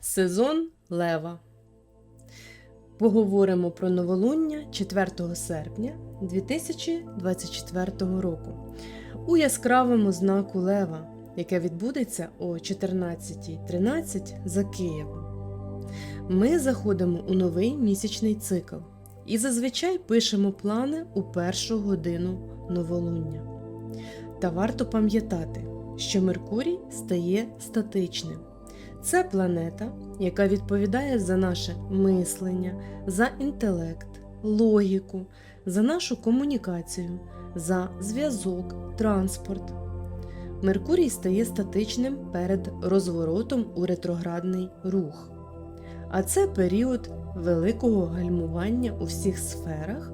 Сезон Лева. Поговоримо про новолуння 4 серпня 2024 року у яскравому знаку Лева, яке відбудеться о 14.13 за Києвом. Ми заходимо у новий місячний цикл і зазвичай пишемо плани у першу годину новолуння. Та варто пам'ятати, що Меркурій стає статичним. Це планета, яка відповідає за наше мислення, за інтелект, логіку, за нашу комунікацію, за зв'язок, транспорт. Меркурій стає статичним перед розворотом у ретроградний рух. А це період великого гальмування у всіх сферах,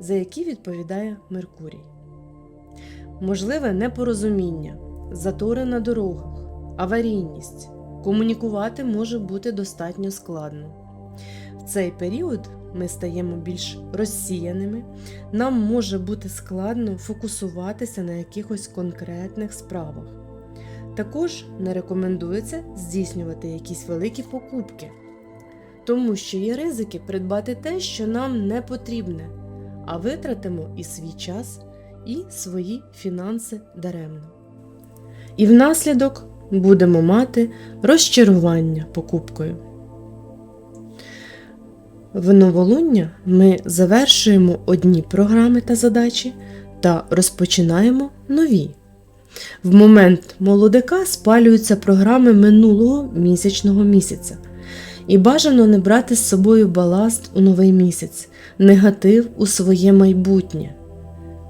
за які відповідає Меркурій. Можливе непорозуміння, затори на дорогах, аварійність. Комунікувати може бути достатньо складно. В цей період ми стаємо більш розсіяними, нам може бути складно фокусуватися на якихось конкретних справах. Також не рекомендується здійснювати якісь великі покупки, тому що є ризики придбати те, що нам не потрібне, а витратимо і свій час, і свої фінанси даремно. І внаслідок будемо мати розчарування покупкою. В новолуння ми завершуємо одні програми та задачі та розпочинаємо нові. В момент молодика спалюються програми минулого місячного місяця. І бажано не брати з собою баласт у новий місяць, негатив у своє майбутнє.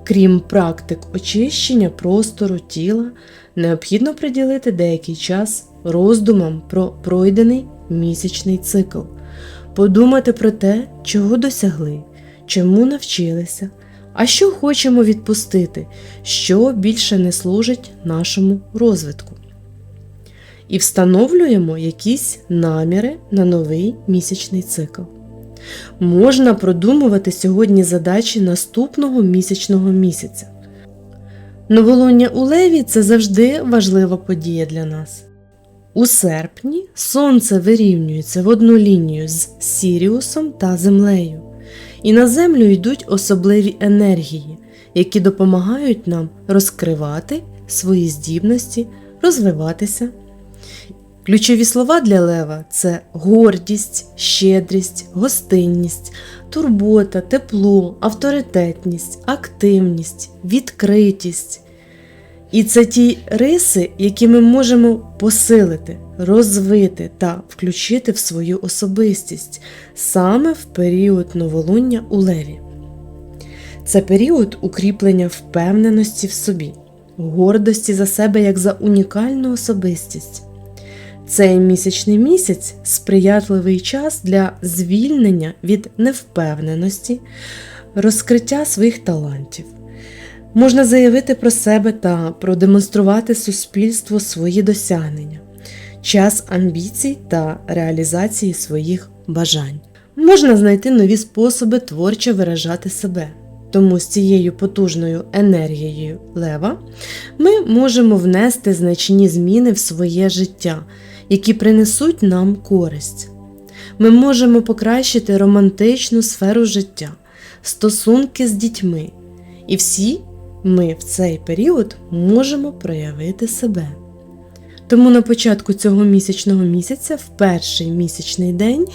Крім практик очищення простору тіла, необхідно приділити деякий час роздумам про пройдений місячний цикл, подумати про те, чого досягли, чому навчилися, а що хочемо відпустити, що більше не служить нашому розвитку. І встановлюємо якісь наміри на новий місячний цикл. Можна продумувати сьогодні задачі наступного місячного місяця. Новолуння у Леві це завжди важлива подія для нас. У серпні Сонце вирівнюється в одну лінію з Сіріусом та Землею, і на Землю йдуть особливі енергії, які допомагають нам розкривати свої здібності, розвиватися. Ключові слова для Лева це гордість, щедрість, гостинність, турбота, тепло, авторитетність, активність, відкритість. І це ті риси, які ми можемо посилити, розвити та включити в свою особистість саме в період новолуння у Леві. Це період укріплення впевненості в собі, гордості за себе як за унікальну особистість. Цей місячний місяць сприятливий час для звільнення від невпевненості, розкриття своїх талантів. Можна заявити про себе та продемонструвати суспільству свої досягнення, час амбіцій та реалізації своїх бажань. Можна знайти нові способи творчо виражати себе. Тому з цією потужною енергією лева ми можемо внести значні зміни в своє життя, які принесуть нам користь. Ми можемо покращити романтичну сферу життя, стосунки з дітьми, і всі ми в цей період можемо проявити себе. Тому на початку цього місячного місяця, в перший місячний день,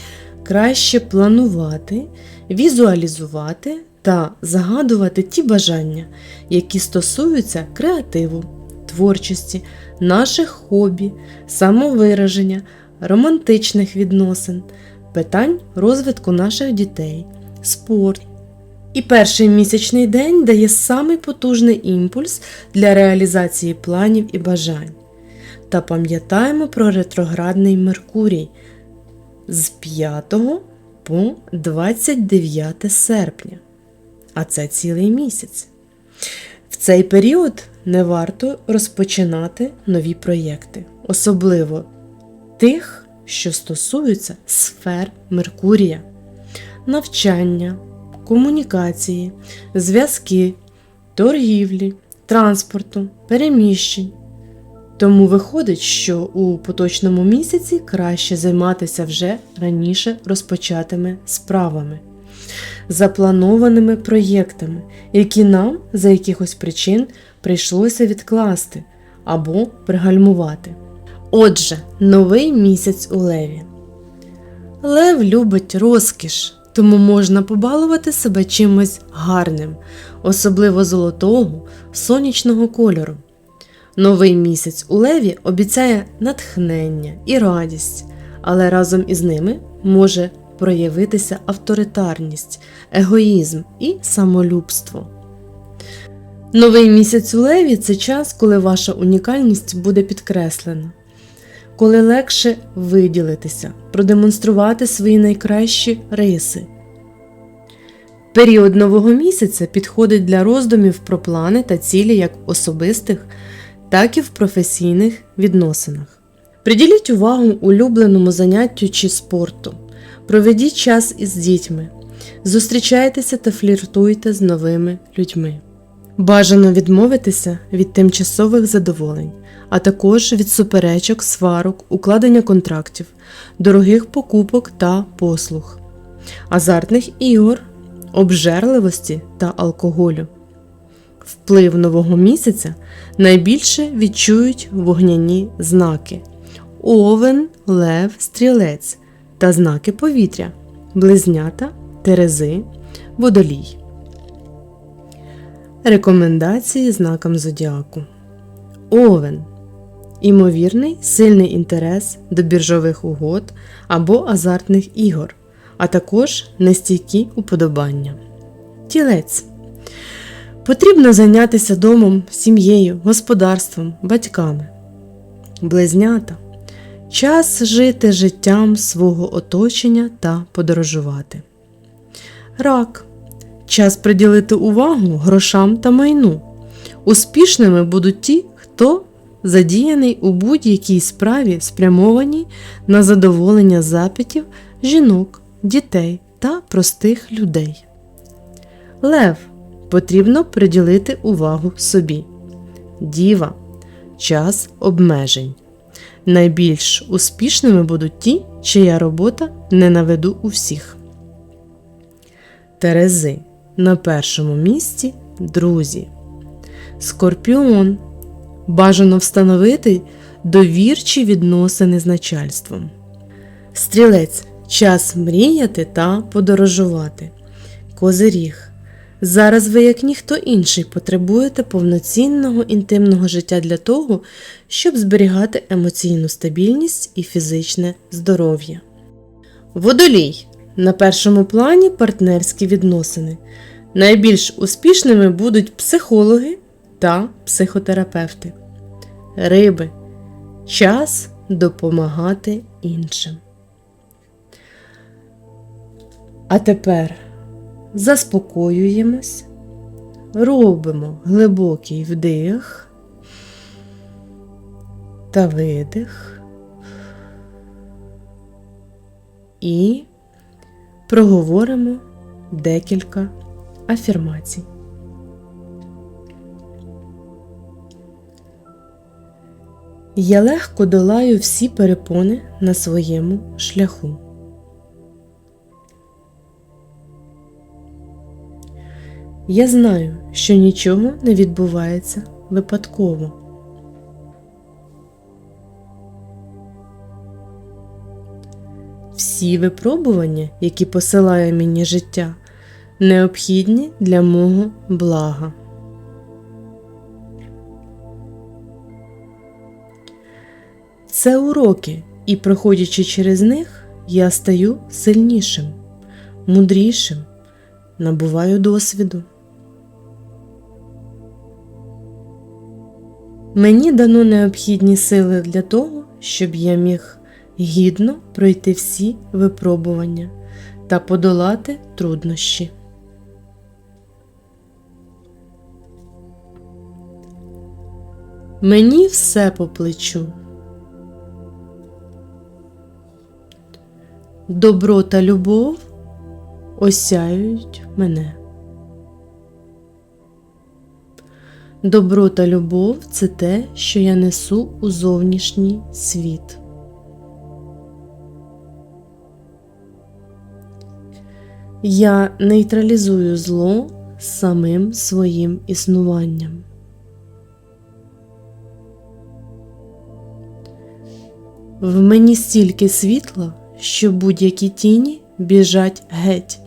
краще планувати, візуалізувати та загадувати ті бажання, які стосуються креативу, творчості, наших хобі, самовираження, романтичних відносин, питань розвитку наших дітей, спорт. І перший місячний день дає самий потужний імпульс для реалізації планів і бажань. Та пам'ятаємо про ретроградний Меркурій з 5 по 29 серпня, а це цілий місяць. В цей період не варто розпочинати нові проєкти, особливо тих, що стосуються сфер Меркурія, навчання, комунікації, зв'язки, торгівлі, транспорту, переміщень. Тому виходить, що у поточному місяці краще займатися вже раніше розпочатими справами, запланованими проєктами, які нам за якихось причин прийшлося відкласти або пригальмувати. Отже, новий місяць у Леві. Лев любить розкіш, тому можна побалувати себе чимось гарним, особливо золотого, сонячного кольору. Новий місяць у Леві обіцяє натхнення і радість, але разом із ними може проявитися авторитарність, егоїзм і самолюбство. Новий місяць у Леві це час, коли ваша унікальність буде підкреслена, коли легше виділитися, продемонструвати свої найкращі риси. Період нового місяця підходить для роздумів про плани та цілі як особистих, так і в професійних відносинах. Приділіть увагу улюбленому заняттю чи спорту, проведіть час із дітьми, зустрічайтеся та фліртуйте з новими людьми. Бажано відмовитися від тимчасових задоволень, а також від суперечок, сварок, укладення контрактів, дорогих покупок та послуг, азартних ігор, обжерливості та алкоголю. Вплив нового місяця найбільше відчують вогняні знаки овен, лев, стрілець та знаки повітря, близнята, терези, водолій. Рекомендації знакам зодіаку. Овен. Імовірний сильний інтерес до біржових угод або азартних ігор, а також нестійкі уподобання. Тілець. Потрібно зайнятися домом, сім'єю, господарством, батьками. Близнята. Час жити життям свого оточення та подорожувати. Рак. Час приділити увагу грошам та майну. Успішними будуть ті, хто задіяний у будь-якій справі, спрямованій на задоволення запитів жінок, дітей та простих людей. Лев потрібно приділити увагу собі. Діва час обмежень. Найбільш успішними будуть ті, чия робота не на виду у всіх. Терези на першому місці друзі. Скорпіон. Бажано встановити довірчі відносини з начальством. Стрілець час мріяти та подорожувати. Козиріг. Зараз ви, як ніхто інший, потребуєте повноцінного інтимного життя для того, щоб зберігати емоційну стабільність і фізичне здоров'я. Водолій. На першому плані партнерські відносини. Найбільш успішними будуть психологи та психотерапевти. Риби. Час допомагати іншим. А тепер заспокоюємось, робимо глибокий вдих та видих і проговоримо декілька афірмацій. Я легко долаю всі перепони на своєму шляху. Я знаю, що нічого не відбувається випадково. Всі випробування, які посилає мені життя, необхідні для мого блага. Це уроки, і, проходячи через них, я стаю сильнішим, мудрішим, набуваю досвіду. Мені дано необхідні сили для того, щоб я міг гідно пройти всі випробування та подолати труднощі. Мені все по плечу. Добро та любов осяюють мене. Добро та любов це те, що я несу у зовнішній світ. Я нейтралізую зло самим своїм існуванням. В мені стільки світла, що будь-які тіні біжать геть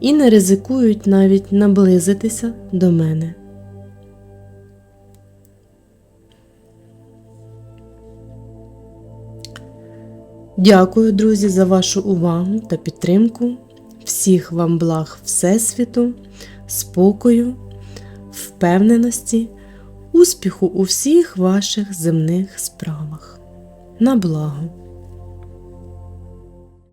і не ризикують навіть наблизитися до мене. Дякую, друзі, за вашу увагу та підтримку. Всіх вам благ Всесвіту, спокою, впевненості, успіху у всіх ваших земних справах. На благо!